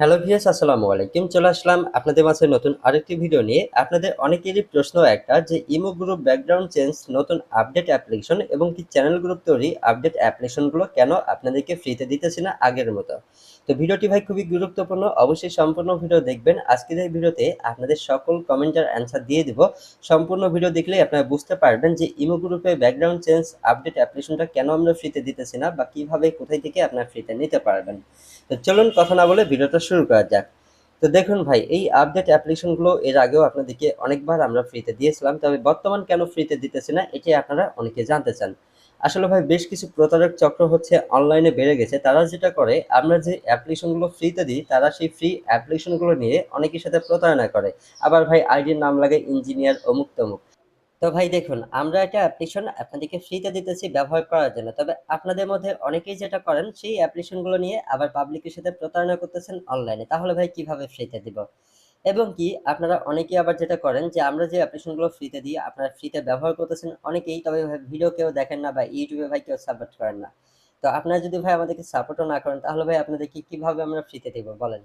Hello VS আসসালামু আলাইকুম। চলে আসলাম আপনাদের মাঝে নতুন আরেকটি ভিডিও নিয়ে। আপনাদের অনেকেরই প্রশ্ন একটা যে, ইমো গ্রুপ ব্যাকগ্রাউন্ড চেঞ্জ নতুন আপডেট অ্যাপ্লিকেশন এবং কি চ্যানেল গ্রুপ তৈরি আপডেট অ্যাপ্লিকেশনগুলো কেন আপনাদেরকে ফ্রিতে দিতেছি না আগের মতো? তো ভিডিওটি ভাই খুবই গুরুত্বপূর্ণ। অবশ্যই সম্পূর্ণ ভিডিও দেখবেন। আজকের এই ভিডিওতে আপনাদের সকল কমেন্টের অ্যান্সার দিয়ে দিব। সম্পূর্ণ ভিডিও দেখলেই আপনারা বুঝতে পারবেন যে, ইমো গ্রুপে ব্যাকগ্রাউন্ড চেঞ্জ আপডেট অ্যাপ্লিকেশনটা কেন আমরা ফ্রিতে দিতেছি না বা কীভাবে কোথায় থেকে আপনারা ফ্রিতে নিতে পারবেন। তো চলুন কথা না বলে ভিডিওটা শুরু করা যাক। তো দেখুন ভাই, এই আপডেট অ্যাপ্লিকেশনগুলো এর আগেও আপনাদেরকে অনেকবার আমরা ফ্রিতে দিয়েছিলাম, তবে বর্তমান কেন ফ্রিতে দিতেছি না এটি আপনারা অনেকে জানতে চান। আসলে ভাই, বেশ কিছু প্রতারক চক্র হচ্ছে অনলাইনে বেড়ে গেছে। তারা যেটা করে, আমরা যে অ্যাপ্লিকেশনগুলো ফ্রিতে দিই, তারা সেই ফ্রি অ্যাপ্লিকেশনগুলো নিয়ে অনেকের সাথে প্রতারণা করে। আবার ভাই আইডির নাম লাগে ইঞ্জিনিয়ার অমুক তমুক তো ভাই দেখুন, আমরা একটা অ্যাপ্লিকেশন আপনাদেরকে ফ্রিতে দিতেছি ব্যবহার করার জন্য। তবে আপনাদের মধ্যে অনেকেই যেটা করেন, সেই অ্যাপ্লিকেশনগুলো নিয়ে আবার পাবলিকের সাথে প্রতারণা করতেছেন অনলাইনে তাহলে ভাই কীভাবে ফ্রিতে দিব? এবং কি, আপনারা অনেকেই আবার যেটা করেন যে, আমরা যে অ্যাপ্লিকেশনগুলো ফ্রিতে দিই, আপনারা ফ্রিতে ব্যবহার করতেছেন অনেকেই, তবে ভিডিও কেউ দেখেন না বা ইউটিউবে ভাই কেউ সাপোর্ট করেন না। তো আপনারা যদি ভাই আমাদেরকে সাপোর্টও না করেন, তাহলে ভাই আপনাদেরকে কীভাবে আমরা ফ্রিতে দিব, বলেন?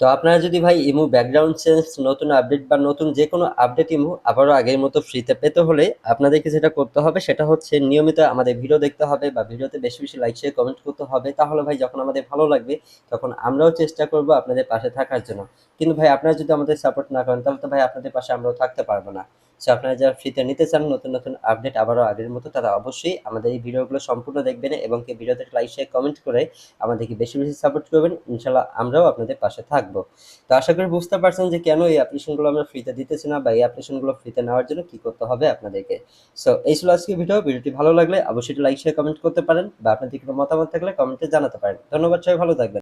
তো আপনারা যদি ভাই ইমু ব্যাকগ্রাউন্ড চেঞ্জ নতুন আপডেট বা নতুন যে কোনো আপডেট ইমু আবারও আগের মতো ফ্রিতে পেতে হলে আপনাদেরকে যেটা করতে হবে সেটা হচ্ছে নিয়মিত আমাদের ভিডিও দেখতে হবে বা ভিডিওতে বেশি বেশি লাইক শেয়ার কমেন্ট করতে হবে। তাহলে ভাই যখন আমাদের ভালো লাগবে, তখন আমরাও চেষ্টা করব আপনাদের পাশে থাকার জন্য। কিন্তু ভাই আপনারা যদি আমাদের সাপোর্ট না করেন, তাহলে তো ভাই আপনাদের পাশে আমরাও থাকতে পারব না। সো আপনারা যারা ফ্রিতে নিতে চান, নতুন নতুন আপডেট আবারও আগের মতো, তারা অবশ্যই আমাদের এই ভিডিওগুলো সম্পূর্ণ দেখবেন এবং কি ভিডিওতে লাইক শেয়ার কমেন্ট করে আমাদেরকে বেশি বেশি সাপোর্ট করবেন। ইনশাল্লাহ আমরাও আপনাদের পাশে থাকব। তো আশা করি বুঝতে পারছেন যে কেন এই অ্যাপ্লিকেশনগুলো আমরা ফ্রিতে দিতেছি না বা এই অ্যাপ্লিকেশনগুলো ফ্রিতে নেওয়ার জন্য কি করতে হবে আপনাদেরকে। সো এই ছিল আজকে ভিডিও ভিডিওটি ভালো লাগলে অবশ্যই লাইক শেয়ার কমেন্ট করতে পারেন বা আপনাদের কোনো মতামত থাকলে কমেন্টে জানাতে পারেন। ধন্যবাদ, সবাই ভালো থাকবেন।